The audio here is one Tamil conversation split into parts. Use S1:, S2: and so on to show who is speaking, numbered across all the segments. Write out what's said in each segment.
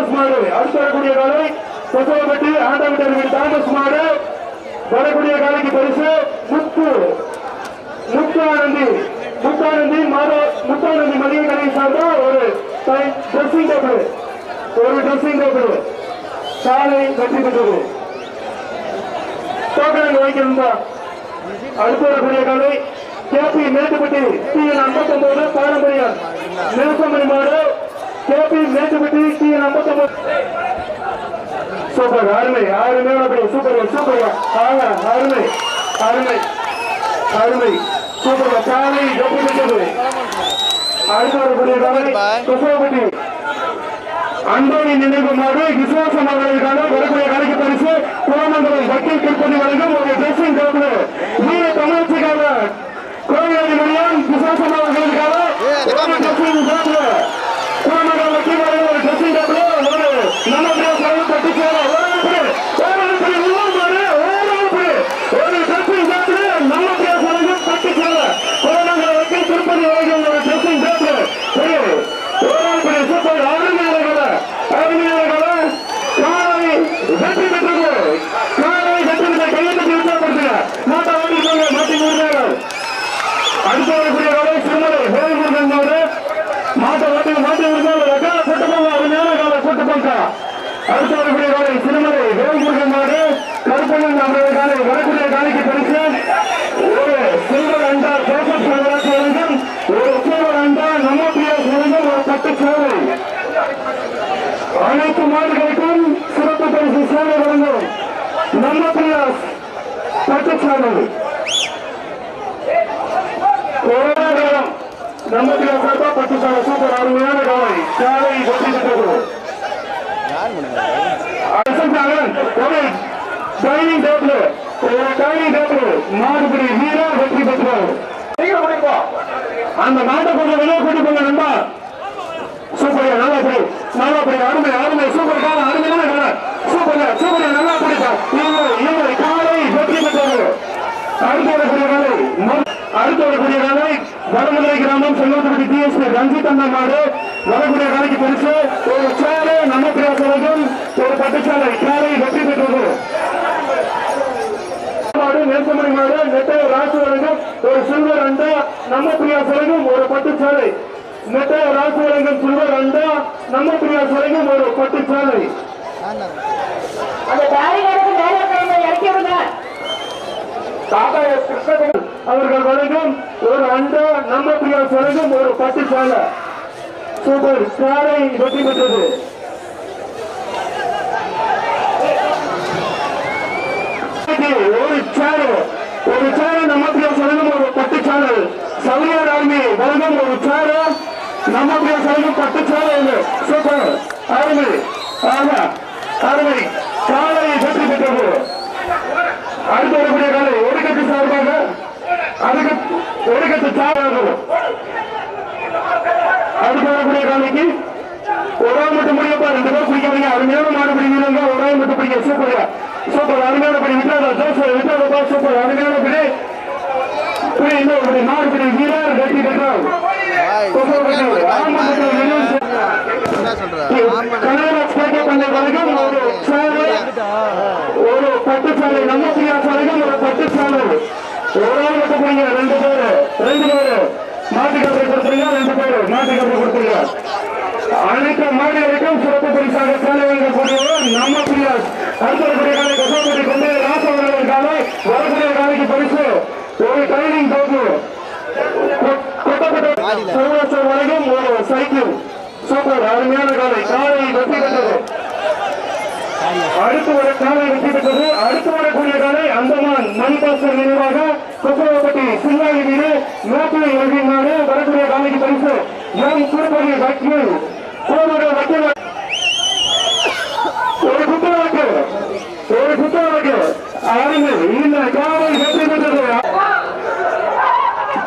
S1: தாமஸ் மாடு அடுத்து வரக்கூடிய காலை கொசவப்பட்டி ஆண்டாவிட்டர்கள் தாமஸ் மாடு வரக்கூடிய காலைக்கு பரிசு முத்து முத்தானந்தி முத்தானந்தி மாத முத்தானந்தி மளிகை கடையை சார்ந்த ஒரு ட்ரெஸ்ஸிங் டேபிள் ஒரு ட்ரெஸ்ஸிங் டேபிள் சாலை வெற்றி பெற்றது. டோக்கன் வாங்கியிருந்தா அடுத்து வரக்கூடிய காலை கேபி மேட்டுப்பட்டி டி என் ஐம்பத்தொன்பது பாரம்பரியம் நெல்சமணி மாடு கேபி மேட்டுப்பட்டி டி ஐம்பத்தொன்பது சூப்பர் அருமை அருமை சூப்பர் சூப்பர் ஆக அருமை அருமை அருமை. சூப்பர் காலை வெற்றி பெற்றது. அடுத்து வரக்கூடிய காலை கொசவப்பட்டி அன்போனி நினைவு மாடு விசுவாசம் அவர்களுக்கான வரக்கூடிய கலைக்கு பரிசு கோமங்கலம் வக்கீல் திருப்பதி வழங்கும் ஒரு ட்ரெஸ்ஸிங் டேபிள் வீர தமிழ்ச்சிக்காக கோவிலாதி மணியம் விசுவாசம் அவர்களுக்காக ஒரு ட்ரெஸ்ஸிங் டேபிள் கோமங்கலம் வக்கீல் வழங்கும் ஒரு ட்ரெஸ்ஸிங் டேபிள் ஒரு நம்ம பட்டு சேர ஒரு அனுப்பு ஒரு அனுப்பு இன்னும் மாடு ஒரு அனுப்பு ஒரு ட்ரெஸ்ஸிங் டேபிள் நம்ம பேச வழங்கும் பட்டு சேர கோமங்கலம் வக்கீல் திருப்பதி வழங்கும் ஒரு ட்ரெஸ்ஸிங் டேபிள் ஒரு அனுப்பு சூப்பர் அருமையாக அருமையாக காலை வெற்றி பெற்றது காலை வெற்றி பெற்ற கையெழுத்து உற்சாகப்படுத்துங்க மாட்டை ஓடி போங்க மாட்டி முடிஞ்சார்கள் அடுத்த வரக்கூடிய காலை சிறுமலை வேல்முருகன் மாடு மாட்டை ஓட்டி மாட்டி முடிஞ்சார்கள் அக்கா கூட்டு போங்க அருமையான காலை கூட்டு போங்க அடுத்த வரக்கூடிய காலை சிறுமலை வேல்முருகன் மாடு அவரது காலை வரக்கூடிய காலைக்கு பரிசு ஒரு சில்வர் அண்டா ஜோசப் வழங்கும் ஒரு சில்வர் அண்டா நம்ம பிரியாஸ் வழங்கும் ஒரு பட்டு சேவை அனைத்து மாடுகளுக்கும் சிறப்பு பரிசு சேவை வழங்கும் நம்ம பிரியாஸ் பட்டுச்சாலை. கோலாகலம் நம்ம பிரியாஸ் சார்பா பட்டுச்சாலை. சூப்பர் அருமையான காலை. சேவை வெற்றி பெற்றது. அரசன் ஒரு டைனிங் டேபிள் ஒரு டைனிங் டேபிள் மாடுபடி வீரா வெற்றி பெற்றார். அந்த மாட்டை கொஞ்சம் வெளியே கூட்டி போங்க நண்பா. சூப்பர் நல்லா படி. நல்லா படி. அருமை அருமை. சூப்பர் காலம் அருமையான காலம் சூப்பர் சூப்பர் நல்லா படிப்பா இல்லை இல்லை காலை வெற்றி பெற்றது அடுத்து வரக்கூடிய காலை ம- அடுத்து வரக்கூடிய காலை வடமதுரை கிராமம் செல்வத்துப்பட்டி டிஎஸ்பி ரஞ்சித் அண்ணா மாடு. வரக்கூடிய காலைக்கு பரிசு ஒரு சேலை நம்ம பிரியாசலைக்கும் ஒரு பட்டுச்சாலை. சேலை வெற்றி பெற்றது மாடு நேசமணி மாடு நெட்டை ராசு வழங்கும் ஒரு சில்வர் அண்டா நம்ம பிரியா வழங்கும் ஒரு பட்டுச்சாலை. நெட்டை ராசு வழங்கும் சில்வர் அண்டா நம்ம பிரியா வழங்கும் ஒரு பட்டுச்சாலை அவர்கள் வழங்கும் ஒரு அண்டா நம்ம பிரியா வழங்கும் ஒரு பட்டுச்சாலை. சூப்பர். சாலை வெற்றி பெற்றது. ஒரு சேரு நம்ம பிரியா வழங்கும் ஒரு பட்டுச்சாலை சவுரியர் ஆர்மி வழங்கும் ஒரு சேரு நம்ம பிரியா வழங்கும் பட்டுச்சாலை ஒன்று சூப்பர். அருமை. ஆமா அருமை. காலை வெற்றி பெற்றது. அடுத்து வரக்கூடிய காலை ஒடுக்கத்து சார்பாக அதுக்கு ஒடுக்கத்து சார்பாக. அடுத்து வரக்கூடிய காலைக்கு ஒரு மட்டும் முடியப்பா ரெண்டு பேர் குடிக்காதீங்க அருமையான மாடு பிடிக்கிறவங்க ஒரு மட்டும் பிடிக்க. சூப்பர். சூப்பர் அருமையான படி விட்டாதா ஜோசப் விட்டாதா சூப்பர் அருமையான படி. இன்னொரு மாடு பிடி வீரர் வெற்றி பெற்றார். கனகராஜ் பேட்டை ஒரு சாலை. ஒரு நம்ம வழங்கும் ஒரு பட்டுச்சாலை ஒரு ஆள் மட்டும் போறீங்க ரெண்டு பேரு ரெண்டு பேரு. மாட்டுக்கப்பை கொடுத்துருங்க ரெண்டு பேரு. மாட்டுக்கப்பை கொடுத்துருங்க. அனைத்து மாடுகளுக்கும் சிறப்பு பரிசாக சேலை வழங்கக்கூடியவர் நம்ம பிரியாஸ் அடுத்த வரக்கூடிய காலை கசாப்பட்டி கொண்டு ராசவர்கள் காலை வரக்கூடிய காலைக்கு பரிசு. ஒரு டோப்பு கொட்டப்பட்ட சர்வசர் வழங்கும் ஒரு சைக்கிள் சூப்பர் அருமையான காலை. காலை வெற்றி பெற்றது. அடுத்து வர காலை வெற்றி பெற்றது. அடுத்து வரக்கூடிய காலை அந்தமான் மணிபாஸ்கர் நினைவாக கொசவப்பட்டி வீடு மேப்பிளை எழுதினாரு. வரக்கூடிய காலைக்கு பரிசு. எம் திருப்பதி வக்கீல். கோமகல் வக்கீல் ஒரு குத்தவழக்கு ஒரு குத்தவழக்கு அருமை இந்த காலை வெற்றி பெற்றது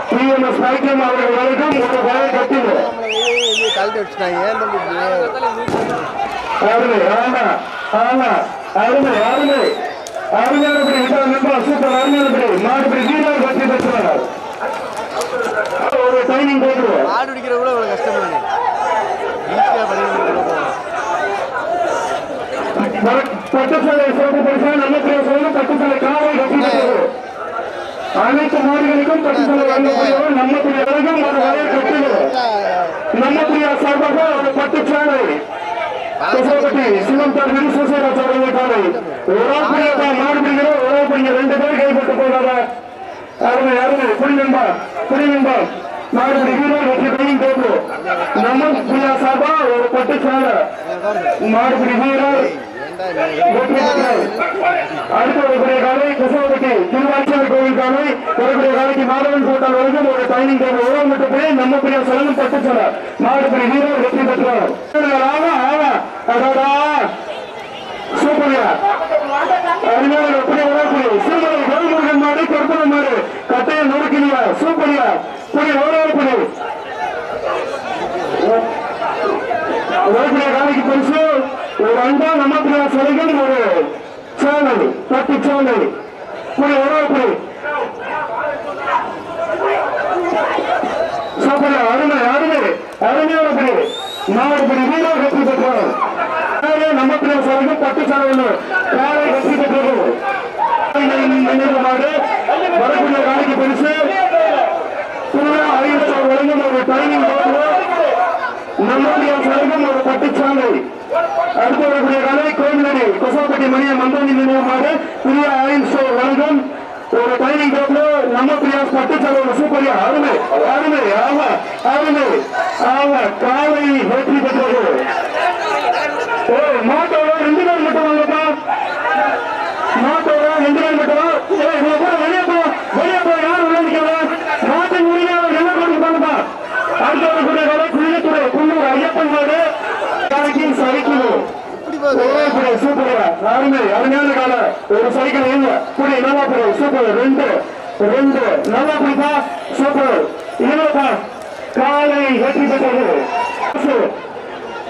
S1: டிஎம்எஸ் வைக்கம் அவர்கள் வரைக்கும் ஒரு வலை கட்டில்
S2: கழட்டி வச்சுட்டாங்க ஏன் தம்பி இப்படி?
S1: அருமை ஆமா ஆமா அருமை அருமை அருமையானபடி விட்டால் நண்பா சூப்பர் அருமையானபடி மாடுபடி வீரர் வெற்றி பெற்றார் ஒரு டைனிங் போட்டுருவோம்.
S2: ஆடு பிடிக்கிற கூட இவ்வளவு கஷ்டப்படுங்க ஈஸியாக பண்ணி கொடுக்குறோம்
S1: பட்டுசாலை சிறப்பு பரிசா காவல் அனைத்து மாடுகளுக்கும் நம்ம பிரியாருக்கும் ஒரு வரையை கட்டுகிறது நம்ம பிரியா சார்பாக ஒரு பட்டுச்சாலை கொசவப்பட்டி சிவந்தார் விருசேராஜ் அவர்கள் காலை ஒரு பிரியா மாடு பிடிக்கிறோம் ஒரு பிடிங்க ரெண்டு பேர் கைப்பட்டு போகாத அருமை அருமை புடி நண்பா புடி நண்பா மாடு பிடிக்கிறோம் வெற்றி கையும் கேட்போம் நம்ம பிரியா சார்பா ஒரு பட்டுச்சாலை மாடு பிடி வீரர் அடுத்த வரக்கூடிய காலை குசவப்பட்டி திருவாச்சல் கோவில் காலை வரக்கூடிய காலைக்கு மாதவன் கோட்டால் வரைக்கும் ஒரு டைனிங் டேபிள் உறவு போய் நம்ம பெரிய சொல்ல. நாடு மாடுபடி வீரர் வெற்றி பெற்றார். ஆமா ஆமா. அடாடா. சூப்பரியா. அருமையான எப்படி வரக்கூடிய சீமலை வேல்முருகன் மாடு கற்பனை மாடு. கட்டையை நொறுக்கிறியா சூப்பரியா. புடி ஓராள் புடி வரக்கூடிய காலைக்கு பரிசு ஒரு அண்டா ஒரு சாப்பிட அருமை அருமை அருமையான புடி நாடுபடி வீரர் வெற்றி பெற்றார். காலை நமக்கு சிலைகள் பத்து சேலை காலை வெற்றி பெற்றது? நினைவுமாறு வரக்கூடிய காலைக்கு பரிசு. புதிய ஐந்து வழங்கும் ஒரு டைனிங் நம்முடைய சரகம் ஒரு பட்டுச்சாலை அடுத்து வரக்கூடிய கலை கோவிலடி கொசவப்பட்டி மணிய மந்தோனி நினைவுமாறு புதிய ஆயில் வழங்கும் ஒரு டைனிங் டேபிள் நம்ம பிரியாஸ் பட்டு செலவு சூப்பரியா அருமை அருமை ஆமா அருமை ஆமா காலை வெற்றி பெற்றது. ஓ மா ரெண்டு பேர் மட்டும் வாங்கப்பா மாட்டோட ரெண்டு பேர் மட்டும் வா. ஏய், இவங்க கூட வெளியே போ வெளியே போ யாரும் விளையாடிக்கல நாட்டின் உரிமையாளர் என்ன கொடுப்பாங்கப்பா அடுத்த வரக்கூடிய கலை குளித்துறை குன்னூர் ஐயப்பன் மாடு கலைக்கு சைக்கிள்
S2: இப்படி போகுது
S1: சூப்பர் அருமை அருமையான கால. ஒரு சைக்கிள் இல்ல. புடி நல்லா புடி சூப்பர் ரெண்டு ரெண்டு. நல்லா புடிப்பா சூப்பர் இல்லப்பா காலை வெற்றி பெற்றது.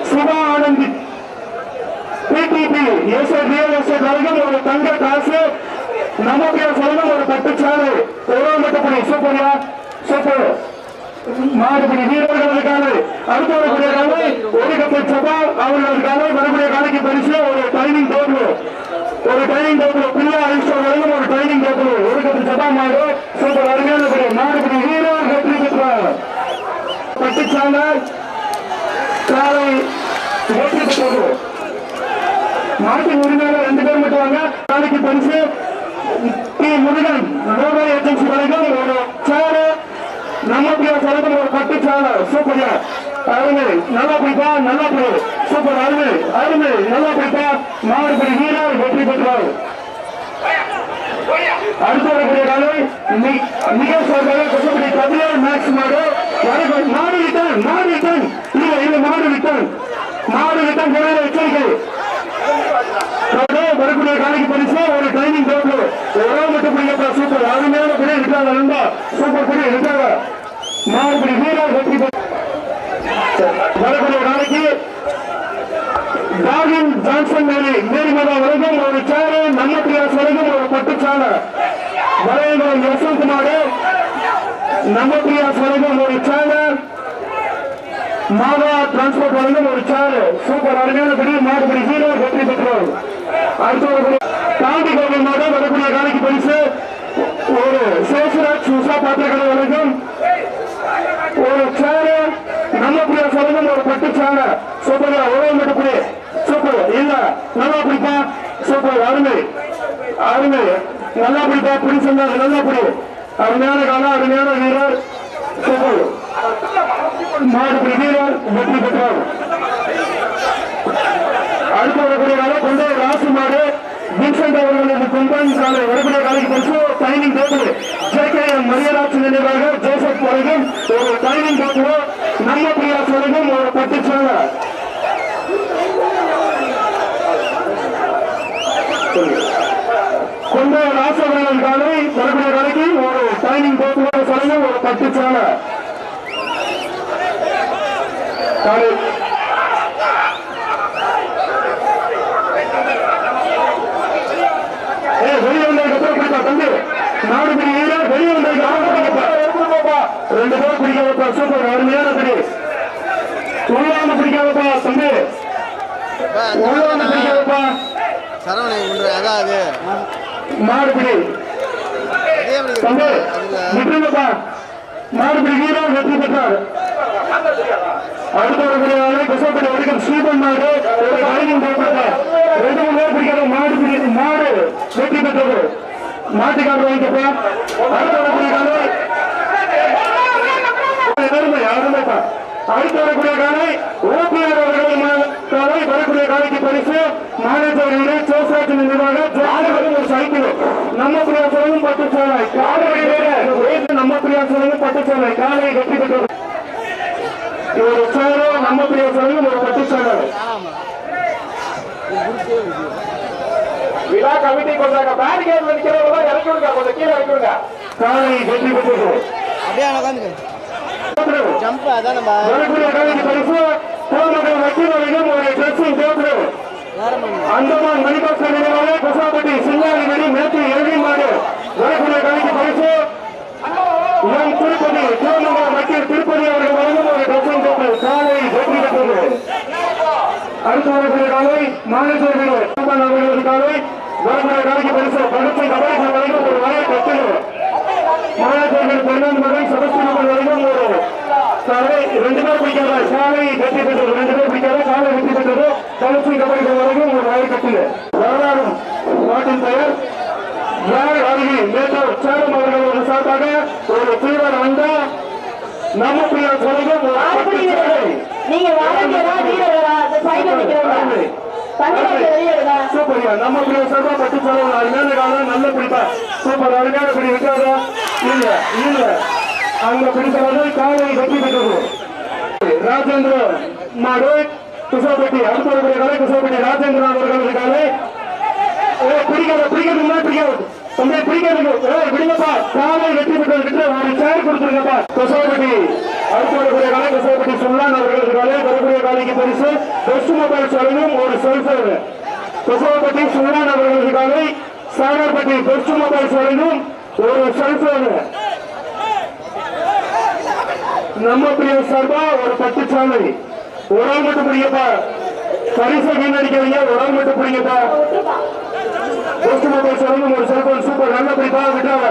S1: Suba Anandhi PDP SI real estate வரைக்கும் ஒரு தங்க காசு. நமக்கு சொல்லணும் ஒரு பட்டுச்சாலை எவ்வளவு மட்டுப்படி சூப்பரா சூப்பர் மாடுபடி வீரர்களுக்கான அடுத்த வரக்கூடிய காலை ஒரு கப்பை சபா அவர்களுக்கான வரக்கூடிய காலைக்கு பரிசு ஒரு டைனிங் டேபிள் ஒரு டைனிங் டேபிள் பிள்ளை ஐஸ்வர் வரைக்கும் ஒரு டைனிங் டேபிள் ஒரு கப்பு சபா மாடு சூப்பர் அருமையான படி மாடுபடி வீரர் வெற்றி பெற்றார். பட்டுச்சாலை காலை வெற்றி பெற்றது. நாட்டின் உரிமையாளர் ரெண்டு பேர் மட்டும் வாங்க. காலைக்கு பரிசு முருகன் ரோடோ ஏஜென்சி வழங்கும் ஒரு சேரு நம்ம பிரியா ஒரு பட்டு சேலை சூப்பர்யா அருமை. நல்லா பிடிப்பா நல்லா பிடி சூப்பர் அருமை. அருமை. நல்லா பிடிப்பா மாவட்டத்தில் வீரர் வெற்றி பெற்றார். அடுத்து வரக்கூடிய காலை மிக சார்பாக கொசப்படி கபிலர் மேக்ஸ் மாடு. மாடு ரிட்டர்ன் மாடு ரிட்டர்ன் இல்ல இல்ல மாடு ரிட்டர்ன் மாடு ரிட்டர்ன் எச்சரிக்கை. வரக்கூடிய காலைக்கு பரிசு ஒரு டைனிங் டேபிள் ஒரே மட்டும் பிடிக்கப்பா சூப்பர் அருமையான பிடி இருக்காங்க நண்பா. சூப்பர் பிடி இருக்காங்க மாறுபடி வீரர் வெற்றி வரக்கூடிய காலைக்கு டாகின் ஜான்சன் மேரி மேரிமதா வரைக்கும் ஒரு சேரு நம்ம பிரியாஸ் வரைக்கும் ஒரு பட்டு சேலை வரையங்குளம் நம்ம பிரியாஸ் வரைக்கும் ஒரு மாதா டிரான்ஸ்போர்ட் வழங்கும் ஒரு சேரு சூப்பர் அருமையான படி மாடுபடி வீரர் வெற்றி பெற்றோர் அடுத்த தாண்டி கவர்மெண்ட் வரக்கூடிய காலைக்கு பரிசு ஒரு சேசுராஜ் உஷா பாத்திரக்கடை வழங்கும் ஒரு சேரு நம்ம பிரியா வழங்கும் ஒரு பட்டு சேரு சூப்பர் உழவு மட்டுப்படி சூப்பர் இல்ல நல்லா பிடிப்பா. சூப்பர் அருமை. அருமை. நல்லா பிடிப்பா. பிடி நல்லா பிடி. அருமையான காலம் அருமையான வீரர். மாடு வீரர் வெற்றி பெற்றார். அடுத்து வரக்கூடிய காலம் கொண்ட ராசு மாடு வின்சென்ட் அவர்களது கொம்பன் சாலை வரக்கூடிய காலைக்கு பரிசு டைனிங் டேபிள் எம் மரியராஜ் நினைவாக ஜோசப் வரைக்கும் ஒரு டைனிங் டேபிள் நம்ம பிரியாஸ் வரைக்கும் ஒரு பட்டு சேலை. கொண்ட ராசு அவர்கள் காலை வரக்கூடிய காலைக்கு ஒரு டைனிங் டேபிள் சொல்லுங்க ஒரு ஏய், வெளியே வந்ததுக்கு தம்பி. நாடு பிடி வீரர், வெளியே வந்ததுக்கு. ரெண்டு பேரும் பிடிக்காதப்பா சூப்பர் அருமையான பிடி. உள்ளாம பிடிக்காதப்பா தம்பி. பிடிக்காதப்பா மாடுபிடி மாடுபிடி வீரர் வெற்றி பெற்றார். அடுத்த ஒரு குசப்படி வரைக்கும் ஸ்ரீபன் மாடு ஒரு கலைஞன் போட்டது ரெண்டு மூணு பேர் பிடிக்காத மாடு பிடி மாடு வெற்றி பெற்றது. மாட்டுக்காரர் வாங்கிக்கப்பா அடுத்த பிரிவாளர் அருமை அருமைப்பா அடுத்து வரக்கூடிய காலை ஓபிஆர் அவர்கள் மா- வரக்கூடிய காலைக்கு பரிசு மாநேஜர் சோசாய்ச்சி நிர்வாக ஜாதகம் ஒரு சைக்கிள். நம்ம பிரியாசலும் பட்டு சோலை காலை நம்ம பிரியாசலும் பட்டு சோலை காலையை கட்டி பெற்றது ஒரு சேரு நம்ம பிரியாசலும் ஒரு பட்டு பட்டுச்சாலை
S3: விழா கமிட்டி கொண்டாங்க. பேண்ட் கேட்ல நிக்கிறவங்க இறக்கி விடுங்க. கொஞ்சம் கீழே இறக்கி விடுங்க.
S1: காலையை கட்டி பெற்றது
S2: அப்படியே உட்காந்துக்க ஜம்ப் அதான் நம்ம
S1: வரக்கூடிய காலைக்கு பரிசு பொதுமக்கள் வக்கீல் அந்தமான் மணிபாஸ்கர் நினைவாக குசாப்பட்டி சிங்காரி மணி மேற்கு எழுதி மாடு வரக்கூடிய காலைக்கு பரிசு. எம் திருப்பதி திருவண்ணாமலை வக்கீல் திருப்பதி அவர்கள் வழங்கும் ஒரு ட்ரெஸ்ஸிங் டேபிள் காலை வெற்றி பெற்றது. வரக்கூடிய காலை காலை வரக்கூடிய காலைக்கு பரிசு. படுத்து கபடி வழங்கும் ஒரு வரைய கட்டில் மாணவர்கள் பெருமாள் மகன் சபஸ்திரமன் வரைக்கும் ஒரு சாலை ரெண்டு பேர் பிடிக்காத சாலை வெற்றி பெற்றது. ரெண்டு பேர் பிடிக்காத சாலை வெற்றி பெற்றது. கலசி கபடி வரைக்கும் ஒரு வாய் கட்டில் வரலாறும் நாட்டின் பெயர் யார் அருகே? மேட்டூர். சேலம் அவர்கள் ஒரு சார்பாக ஒரு தீவிர அண்டா நம்ம பிரியா வரைக்கும் ஒரு பட்டு சாலை.
S4: நீங்க
S1: சூப்பர்யா. நம்ம பிள்ளை சார்பா பட்டு சாலை அருமையான காலம் நல்ல பிடிப்பா. சூப்பர். அருமையான பிடி விட்டாதா இல்ல இல்ல. அங்க பிடித்தவர்கள் காலை வெற்றி பெற்றது. ராஜேந்திர மாடு குசாப்பட்டி அடுத்த ஒரு காலை குசாப்பட்டி ராஜேந்திரன் அவர்களது காலை பிடிக்கிறது மாதிரி பிடிக்காது தம்பி பிடிக்கிறது விடுங்கப்பா. காலை வெற்றி பெற்ற கிட்ட ஒரு சேர் கொடுத்துருங்கப்பா. குசாப்பட்டி அடுத்த காலை குசாப்பட்டி சொல்லான் அவர்களது காலை வரக்கூடிய காலைக்கு பரிசு பெஸ்ட் மொபைல் வழங்கும் ஒரு செல்போன் குசாப்பட்டி சொல்லான் அவர்களது காலை சாகர்பட்டி பெஸ்ட் மொபைல் வழங்கும் ஒரு செல்போன் நம்ம பிரிய சார்பா ஒரு பட்டுச்சாலை. ஒரு ஆள் மட்டும் பிடிங்கப்பா பரிசை வீணடிக்காதீங்க ஒரு ஆள் மட்டும் பிடிங்கப்பா பெஸ்ட் மொபைல் சொல்லுங்க ஒரு செல்போன் சூப்பர் நல்ல பிடிப்பா விட்டாங்க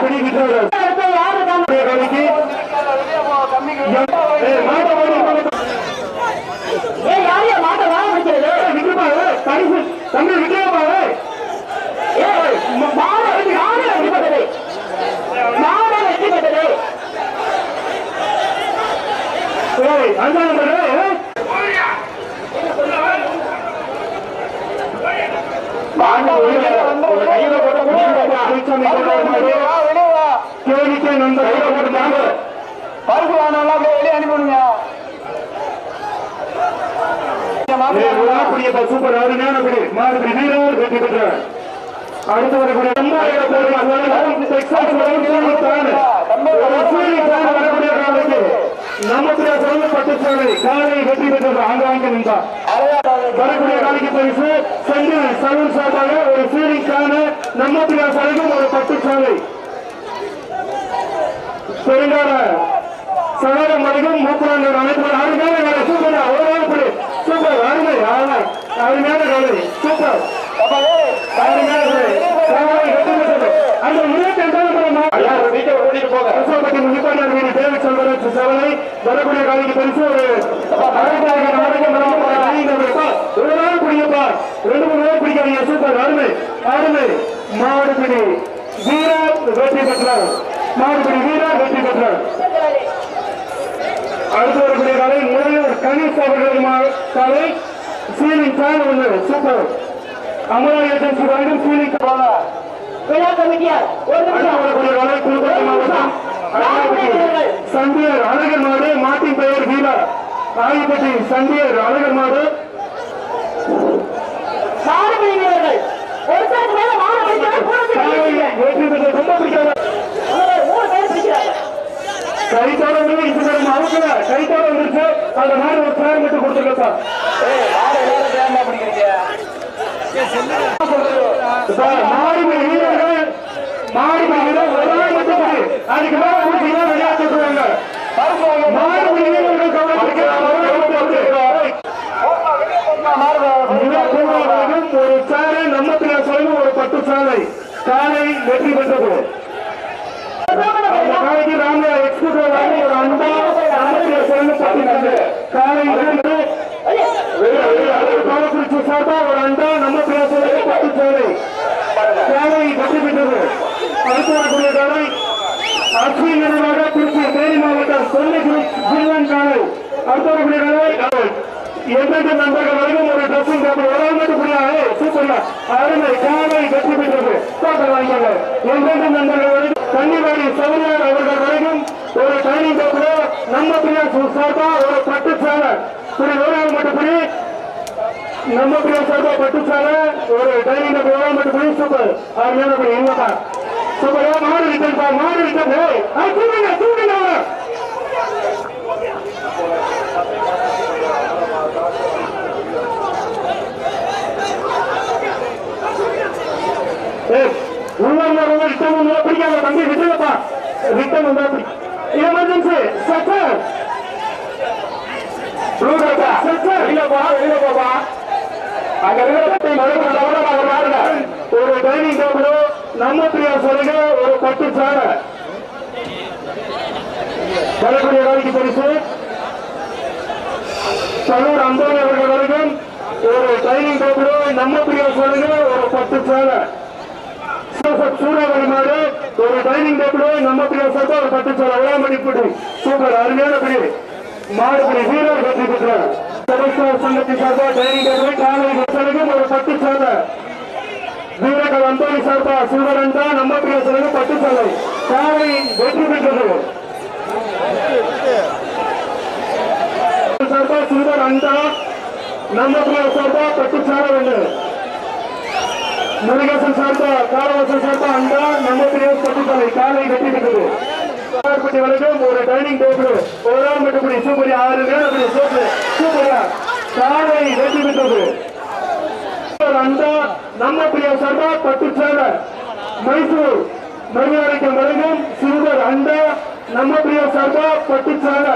S1: பிடி விட்டாங்க மாட்ட.
S4: ஏ வாங்க
S1: பரிசு விட்டுப்பா ஏய்.
S4: ஏய் மாட மாட வெற்றி பெற்றது மாட வெற்றி பெற்றது
S1: ஏய், அஞ்சாம் நம்பர் ஏய். ஒரு கையில போட்டு பிடிங்கப்பா. அழிச்சாமி கொண்டு வர மாதிரி. கேளிக்கை நண்பர் கையில போட்டு தாங்க.
S3: பரிசு வாங்கினாலும் அப்படியே வெளியே அனுப்பிவிடுங்க
S1: ஏய், ஒரு ஆள் பிடிங்கப்பா, சூப்பர் அருமையான பிடி மாடுபிடி வீரர் வெற்றி பெற்றார் அடுத்து வரக்கூடிய வரக்கூடிய காலைக்கு நம்ம பிரியாசலம் பட்டுச்சாலை காலை வெற்றி பெற்றது ஆங்காங்க நின்றா. வரக்கூடிய காலைக்கு பரிசு சென்று சலூன் சார்பாக ஒரு சீலிங்கான நம்ம பிரியாசலைக்கும் ஒரு பட்டுச்சாலை. பெருங்கால சகாரம் வரைக்கும் மூப்பராங்க அனைத்து அருமையான வேலை சூப்பர் ஒரு நாள் சூப்பர் அருமை அருமை அருமையான வேலை சூப்பர். அருமையான வேலை சகாரம் வெற்றி பெற்றது. அந்த இருபத்தி ரெண்டாவது
S3: வீட்டை கூட்டிட்டு போங்க.
S1: அரசாங்கத்தின் முன்னிப்பாளர் வீடு டேவிட் செல்வராஜ் சேவலை வரக்கூடிய காலைக்கு பரிசு ஒரு ஒரு நாள் பிடிங்கப்பா ரெண்டு மூணு நாள் பிடிக்காதீங்க. சூப்பர். அருமை. அருமை. மாடுபிடி வீரா வெற்றி பெற்றார். மாடுபிடி வீரா வெற்றி பெற்றார். அடுத்து வரக்கூடிய காலை முதலில் கணேஷ் அவர்கள் காலை சீலிங் ஃபேன் ஒன்று சூப்பர் அமரா ஏஜென்சி வரைக்கும் சீலிங்
S4: விழா கமிட்டியார்
S1: சந்தியர் அழகர் மாடு மாட்டின் பெயர் வீரா ஆயிப்பட்டி சந்தியர் அழகர் மாடு கைத்தோட நம்ம அவுக்கல கைத்தோட வந்துருச்சு அந்த மாதிரி ஒரு பேர் மட்டும் கொடுத்துருக்கா சார். மாடுபடி வீரர்கள் மாடுபடி வீரர்கள் ஒரு நாள் மட்டும் அதுக்கு மேல ஊட்டிதான் விளையாட்டு சொல்லுவாங்க மாடுபடி வீரர்கள் ஒரு சாலை நம்மத்தில சொல்லி ஒரு பத்து சாலை சாலை வெற்றி பெற்றது காலைக்கு ராம எக்ஸ்பிரஸ் காலை இரண்டு காலக்குறிச்சி சார்பா ஒரு அண்டா நம்ம பேசுவது பட்டு சேவை சேவை வெற்றி பெற்றது அடுத்து வரக்கூடிய காலை அஸ்வி நினைவாக திருச்சி தேனி மாவட்டம் கொல்லிக்குடி ஜில்லன் காலை அடுத்து வரக்கூடிய காலை எந்தெந்த நண்பர்கள் வரைக்கும் ஒரு ட்ரெஸ்ஸிங் டேபிள் ஒரு மட்டும் புரியாது சூப்பர்ல அருமை காலை வெற்றி பெற்றது வாங்கிக்கோங்க எந்தெந்த நண்பர்கள் வரைக்கும் கன்னிவாடி சௌரியார் அவர்கள் வரைக்கும் ஒரு ட்ரைனிங் டேபிள் நம்ம பிரியா சார்பா ஒரு பட்டு சேலை புரி ஒரு மட்டும் புரி நம்ம பிரியா சார்பா பட்டு சேலை ஒரு ட்ரைனிங் டேபிள் ஒரு மட்டும் புரி சூப்பர். அருமையான புரி இல்லப்பா சூப்பர். மாடு ரிட்டன் பா மாடு ரிட்டன் தூக்குங்க தூக்குங்க அவரை. ஏய், உள்ள வந்தவங்க ரிட்டன் வந்தா பிடிக்காத தம்பி விட்டுலப்பா ரிட்டன் வந்தா பிடி எமர்ஜென்சி சச்சர் ப்ளூடா சச்சர் இல்ல பா அங்க இருக்கிற ஒரு டைனிங் டேபிள் நம்ம பிரியா சொல்லுங்க ஒரு பத்து சேலை வரக்கூடிய வேலைக்கு பரிசு. கரூர் அந்தோணி அவர்கள் வரைக்கும் ஒரு டைனிங் டேபிள் நம்ம பிரியா சொல்லுங்க ஒரு பத்து சேலை ஜோசப் சூறாவளி ஒரு டைனிங் டேபிள் நம்ம பிரியா சொல்ல ஒரு பத்து சேலை ஒரே சூப்பர் அருமையான பிரிவு. மாடுபடி வீரர் வெற்றி பெற்றார் சமஸ்தான சங்கத்தின் சார்பா டைனிங் டேபிள் காலை சொல்லுங்க ஒரு பத்து சேலை. வீரர்கள் அந்தோணி சார்பா சிவரண்டா நம்ம பிரியா சொல்லுங்க பத்து சேலை. காலை வெற்றி பெற்றது. சார்பா சில்வர் அண்டா நம்ம பிரியா சார்பா பத்து சேலை ஒன்று முருகேசன் சார்பா காலவாசன் சார்பா அண்டா நம்ம பிரியா பத்து சேலை. காலை வெற்றி பெற்றது. ஒரு டைனிங் டேபிள். ஒரு மட்டுப்படி சூப்பர் ஆறு வேலை சோப்பு சூப்பரா காலை வெற்றி பெற்றது சில்வர் அண்டா சார்பா பத்து சேலை மைசூர் மரியாதைக்கும் வரைக்கும் சில்வர் அண்டா நம்ம பிரியா சார்பா பட்டு சேலை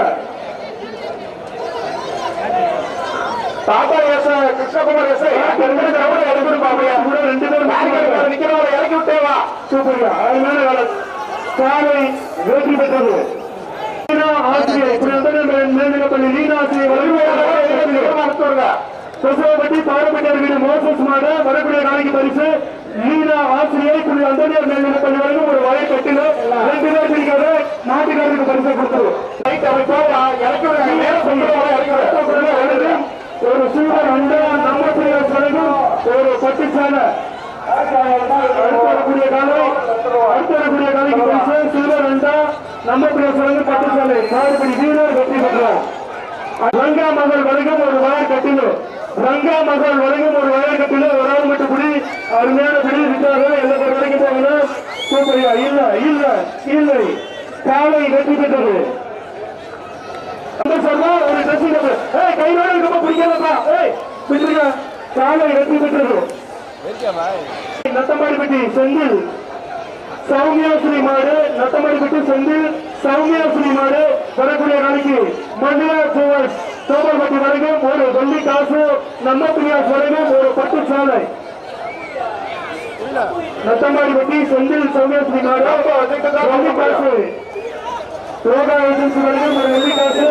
S1: தாத்தா எஸ் கிருஷ்ணகுமார் எஸ் இறக்கி பாப்பையா கூட ரெண்டு பேரும் நிக்கிறவங்க இறக்கி விட்டேவா சூப்பர் அருமையான வேலை. காலை வெற்றி பெற்றது. ஆசிரியர் மேல்நிலைப்பள்ளி லீனா ஆசிரியர் பாரம்பரிய வீடு மோசஸ் மாடு வரக்கூடிய நாளைக்கு பரிசு லீனா ஆசிரியை புள்ளி அந்தோனியார் மேல்நிலைப்பள்ளி வரைக்கும் ஒரு வலை கட்டில ரெண்டு பேர் பிடிக்காத நாட்டுக்காரருக்கு பரிசு கொடுத்தது ஒரு சூழல் அண்டா நம்ம பிள்ளைகள் வரைக்கும் ஒரு பட்டு சேலை அடுத்து வரக்கூடிய காலை அடுத்து வரக்கூடிய காலைக்கு பரிசு சில்வர் அண்டா நம்ம பிள்ளைகள் வரைக்கும் பட்டு சேலை காடுபடி வீரர் வெற்றி பெற்றார் ரங்கா மகள் வரைக்கும் ஒரு வயர் கட்டிலு ரங்கா மகள் வரைக்கும் ஒரு வயர் கட்டிலு ஒரு ஆள் மட்டும் குடி அருமையான குடி இருக்காங்க எல்லா பேர் வரைக்கும் போகணும். சூப்பரியா இல்ல இல்ல இல்லை. காலை வெற்றி பெற்றது ஒரு ஏய் கையோட ரொம்ப பிடிக்காதப்பா ஏய் பிடிச்சிருக்க காலை வெற்றி பெற்றது நத்தம்பாடிப்பட்டி செந்தில். சௌமியாசுரி மாடு நத்தமடிப்பட்டு செந்தில் சௌமியாசுரி மாடு வரக்கூடிய நாளைக்கு மண்டியா சூவர்ஸ் சோமர்பட்டி வரைக்கும் ஒரு வெள்ளி காசு நம்ம பிரியாஸ் வரைக்கும் ஒரு பட்டு சாலை. நத்தம்பாடிப்பட்டி செந்தில் சௌமியாசுரி மாடு. வெள்ளி காசு. யோகா ஏஜென்சி வரைக்கும் ஒரு வெள்ளி காசு.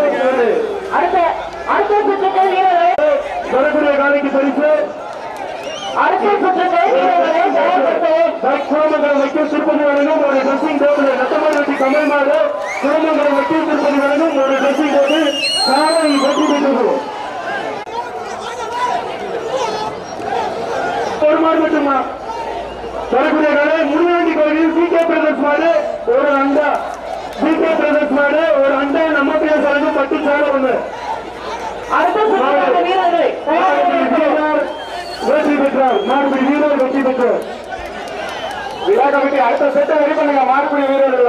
S1: வரக்கூடிய நாளைக்கு பரிசு. திருப்பதி வரைக்கும் ஒரு ட்ரெஸ்ஸிங் டேபிள் கமல் மாடு. குளமங்கலம் வைக்கும் திருப்பதி வரைக்கும் ஒரு ட்ரெஸ்ஸிங் டேபிள் காலை வெற்றி பெற்றது ஒரு மாடு மட்டுமா? வரக்கூடிய காலை முனியாண்டி கோவில் சி கே பிரதர்ஸ் மாடு ஒரு அண்டா. சி கே பிரதர்ஸ் மாடு ஒரு அண்டா. நம்ம பேர் வரைக்கும் பட்டு சேலை ஒண்ணு வெற்றி பெற்றார். மாடுபடி வீரர் வெற்றி பெற்றார்.
S3: விழா கமிட்டி அடுத்த செட்டை ரெடி பண்ணுங்க. மாறுபடி வீரர்கள்.